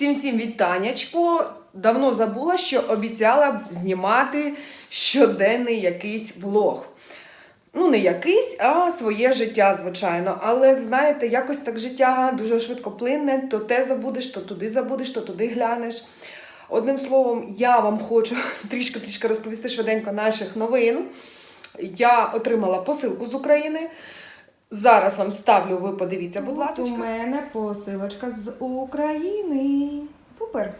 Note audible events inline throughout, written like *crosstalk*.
Всім всім вітаннячко. Давно забула, що обіцяла знімати щоденний якийсь влог. Ну, не якийсь, а своє життя, звичайно. Але знаєте, якось так життя дуже швидко плине, то те забудеш, то туди забудеш, то туди глянеш. Одним словом, я вам хочу *laughs* трішки-трішки розповісти швиденько наших новин. Я отримала посилку з України. Зараз вам ставлю, ви подивіться, будь ласка. У мене посилочка з України. Супер.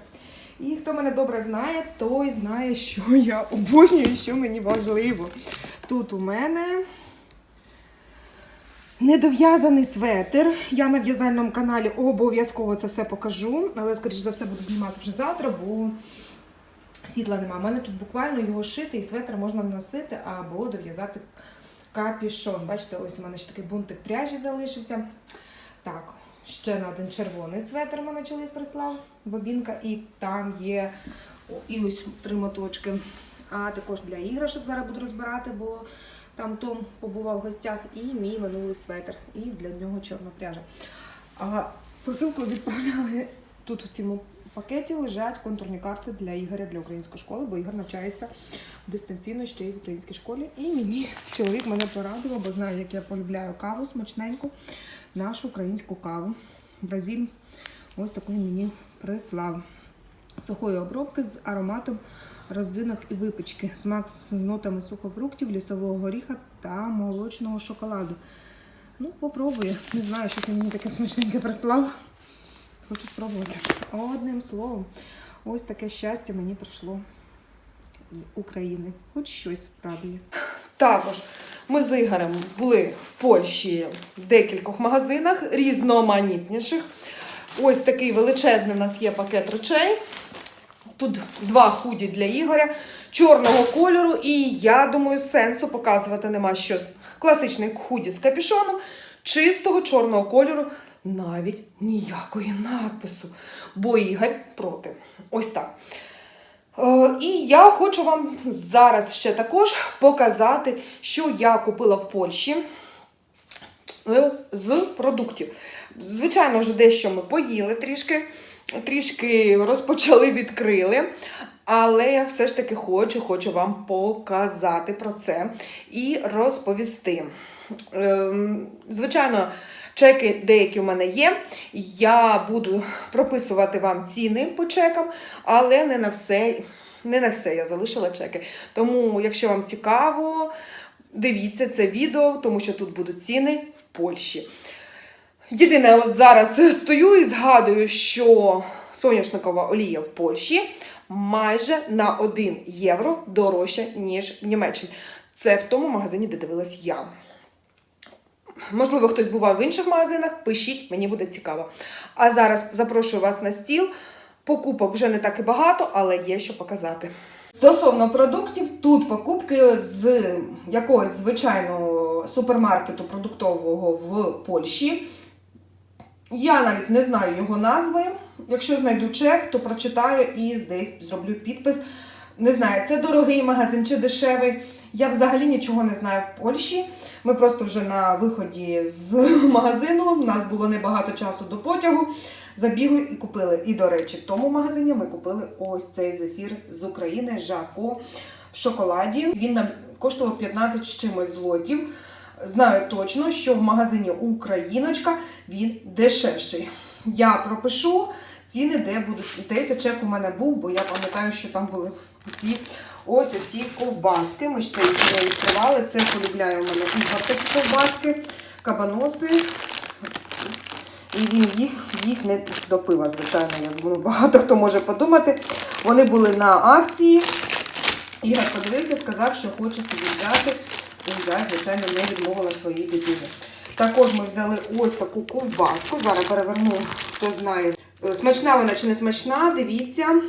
І хто мене добре знає, той знає, що я обожнюю, що мені важливо. Тут у мене недов'язаний светр. Я на в'язальному каналі обов'язково це все покажу, але, скоріш за все, буду знімати вже завтра, бо світла нема. У мене тут буквально його шити, і светр можна носити або дов'язати капішон. Бачите, ось у мене ще такий бунтик пряжі залишився. Так, ще на один червоний светр мене чоловік прислав, бобінка, і там є о, і ось три моточки. А також для іграшок зараз буду розбирати, бо там Том побував в гостях, і мій минулий светр, і для нього чорна пряжа. А посилку відправляли тут в цьому пакеті лежать контурні карти для Ігоря для української школи, бо Ігор навчається дистанційно ще й в українській школі. І мені чоловік мене порадував, бо знає, як я полюбляю каву смачненьку, нашу українську каву. Бразиль ось таку мені прислав. Сухої обробки з ароматом розинок і випічки. Смак з нотами сухофруктів, лісового горіха та молочного шоколаду. Ну, попробую. Не знаю, що це мені таке смачненьке прислав. Хочу спробувати. Одним словом, ось таке щастя мені прийшло з України. Хоч щось вправді. Також ми з Ігорем були в Польщі в декількох магазинах, різноманітніших. Ось такий величезний у нас є пакет речей. Тут два худі для Ігоря чорного кольору, і я думаю, сенсу показувати нема що. Класичний худі з капюшоном, чистого чорного кольору, навіть ніякої надпису. Бо Ігор проти. Ось так. Е, І я хочу вам зараз ще також показати, що я купила в Польщі е, з продуктів. Звичайно, вже дещо ми поїли трішки, трішки розпочали, відкрили. Але я все ж таки хочу, хочу вам показати про це і розповісти. Ем, Звичайно, чеки деякі в мене є. Я буду прописувати вам ціни по чекам, але не на все, не на все я залишила чеки. Тому, якщо вам цікаво, дивіться це відео, тому що тут будуть ціни в Польщі. Єдине, от зараз стою і згадую, що соняшникова олія в Польщі майже на 1 євро дорожча, ніж в Німеччині. Це в тому магазині, де дивилась я. Можливо, хтось бував в інших магазинах, пишіть, мені буде цікаво. А зараз запрошую вас на стіл. Покупок вже не так і багато, але є що показати. Стосовно продуктів, тут покупки з якогось звичайного супермаркету продуктового в Польщі. Я навіть не знаю його назви. Якщо знайду чек, то прочитаю і десь зроблю підпис. Не знаю, це дорогий магазин чи дешевий. Я взагалі нічого не знаю в Польщі. Ми просто вже на виході з *laughs* магазину. У нас було небагато часу до потягу. Забігли і купили. І, до речі, в тому магазині ми купили ось цей зефір з України Жако в шоколаді. Він нам коштував 15 з чимось злотів. Знаю точно, що в магазині Україночка він дешевший. Я пропишу ціни, де будуть. Здається, чек у мене був, бо я пам'ятаю, що там були ці ось оці ковбаски. Ми ще їх не відкривали. Це полюбляє у мене такі ковбаски, кабаноси. І він їх їсть не до пива, звичайно, я думаю, багато хто може подумати. Вони були на акції. Ігор подивився, сказав, що хоче собі взяти. І я, звичайно, не відмовила своїй дитині. Також ми взяли ось таку ковбаску. Зараз переверну, хто знає. Смачна вона чи не смачна, дивіться.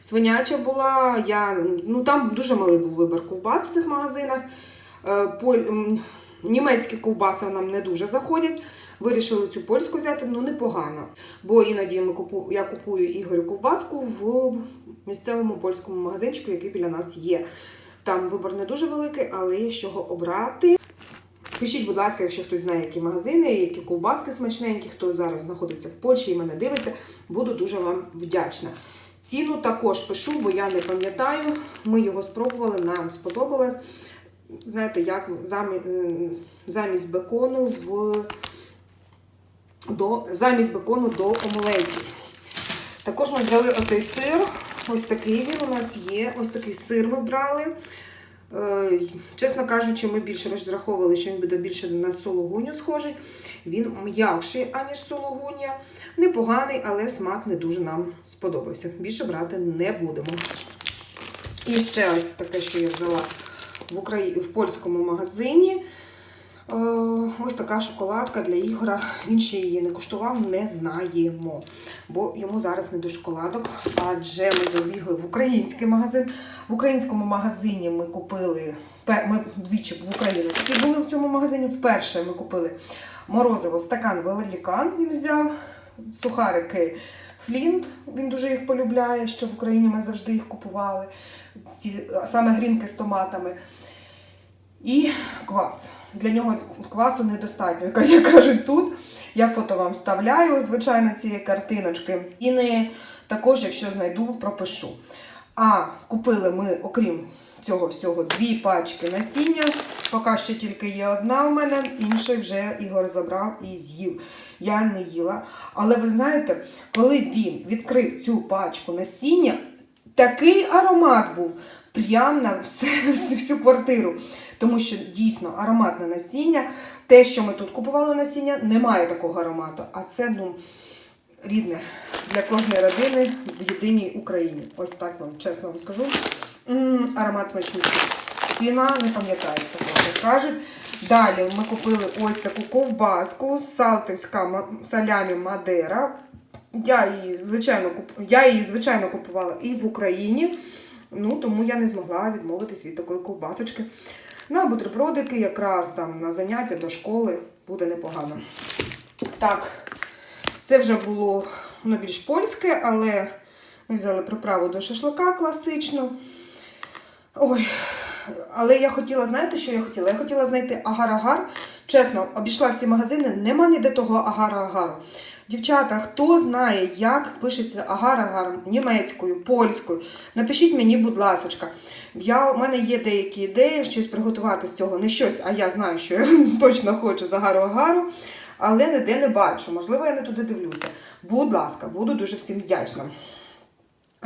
Свиняча була. Я, ну, там дуже малий був вибір ковбас в цих магазинах. Е, німецькі ковбаси нам не дуже заходять. Вирішили цю польську взяти, ну непогано. Бо іноді ми купу, я купую Ігорю ковбаску в місцевому польському магазинчику, який біля нас є. Там вибор не дуже великий, але є з чого обрати. Пишіть, будь ласка, якщо хтось знає, які магазини, які ковбаски смачненькі, хто зараз знаходиться в Польщі і мене дивиться, буду дуже вам вдячна. Ціну також пишу, бо я не пам'ятаю. Ми його спробували, нам сподобалось. Знаєте, як замі- замість бекону в до, замість бекону до омлетів. Також ми взяли оцей сир. Ось такий він у нас є. Ось такий сир ми брали. Е, Чесно кажучи, ми більше розраховували, що він буде більше на сологуню схожий. Він м'якший, аніж сологуня. Непоганий, але смак не дуже нам сподобався. Більше брати не будемо. І ще ось таке, що я взяла в, Украї... в польському магазині. Е, Ось така шоколадка для Ігора. Він ще її не куштував, не знаємо. Бо йому зараз не до шоколадок. Адже ми забігли в український магазин. В українському магазині ми купили. Ми двічі в Україні всі були в цьому магазині. Вперше ми купили морозиво стакан великан. Він взяв сухарики Флінт. Він дуже їх полюбляє, що в Україні ми завжди їх купували. Ці саме грінки з томатами. І квас. Для нього квасу недостатньо, як як кажуть тут. Я фото вам вставляю, звичайно, цієї картиночки. І не також, якщо знайду, пропишу. А купили ми, окрім цього всього, дві пачки насіння. Поки ще тільки є одна у мене, іншої вже Ігор забрав і з'їв. Я не їла. Але ви знаєте, коли він відкрив цю пачку насіння, такий аромат був прям на *laughs* всю квартиру. Тому що дійсно ароматне насіння. Те, що ми тут купували насіння, немає такого аромату. А це ну, рідне для кожної родини в єдиній Україні. Ось так вам чесно вам скажу. м аромат смачніший. Ціна не пам'ятаю, як кажуть. Далі ми купили ось таку ковбаску, салтівська салямі Мадера. Я її, звичайно, куп... я її, звичайно, купувала і в Україні. Ну, тому я не змогла відмовитись від такої ковбасочки. На бутербродики якраз там на заняття до школи буде непогано. Так, це вже було ну, більш польське, але ми взяли приправу до шашлика класичну. Ой, але я хотіла, знаєте, що я хотіла? Я хотіла знайти агар-агар. Чесно, обійшла всі магазини, нема ніде того агар-агару. Дівчата, хто знає, як пишеться агар-агар німецькою, польською, напишіть мені, будь ласочка. Я, у мене є деякі ідеї, щось приготувати з цього. Не щось, а я знаю, що я *laughs* точно хочу з агару-агару, але ніде не бачу. Можливо, я не туди дивлюся. Будь ласка, буду дуже всім вдячна.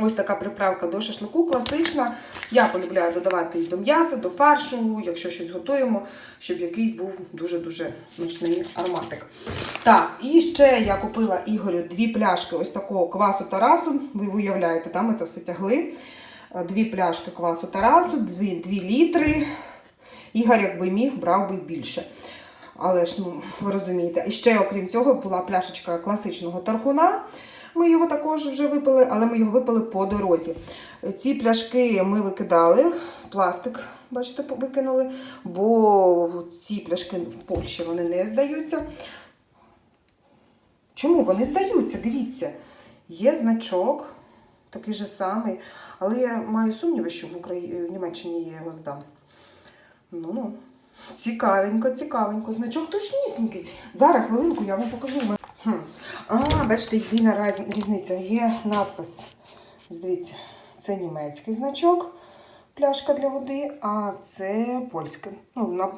Ось така приправка до шашлику класична. Я полюбляю додавати її до м'яса, до фаршу, якщо щось готуємо, щоб якийсь був дуже-дуже смачний ароматик. Так, і ще я купила Ігорю дві пляшки ось такого квасу Тарасу. Ви уявляєте, там ми це все тягли. Е, Дві пляшки квасу Тарасу, дві, дві літри. Ігор, якби міг, брав би більше. Але ж, ну, ви розумієте. І ще, окрім цього, була пляшечка класичного тархуна. Ми його також вже випили, але ми його випили по дорозі. Ці пляшки ми викидали, пластик, бачите, викинули, бо ці пляшки в Польщі вони не здаються. Чому вони здаються? Дивіться, є значок, такий же самий, але я маю сумніви, що в, Україні, в Німеччині я його здам. Ну, ну, цікавенько, цікавенько. Значок точнісінький. Зараз хвилинку я вам покажу. Хм. А, бачите, єдина раз- різниця. Є надпис. Дивіться, це німецький значок, пляшка для води, а це польська. Ну, на...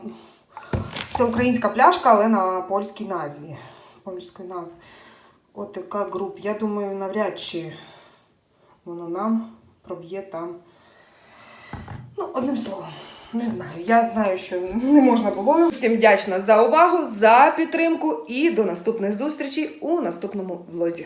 Це українська пляшка, але на польській назві. Польської назви. От така груп. Я думаю, навряд чи воно нам проб'є там. Ну, одним словом. Не знаю. Я знаю, що не можна було. Всім вдячна за увагу, за підтримку і до наступних зустрічей у наступному влозі.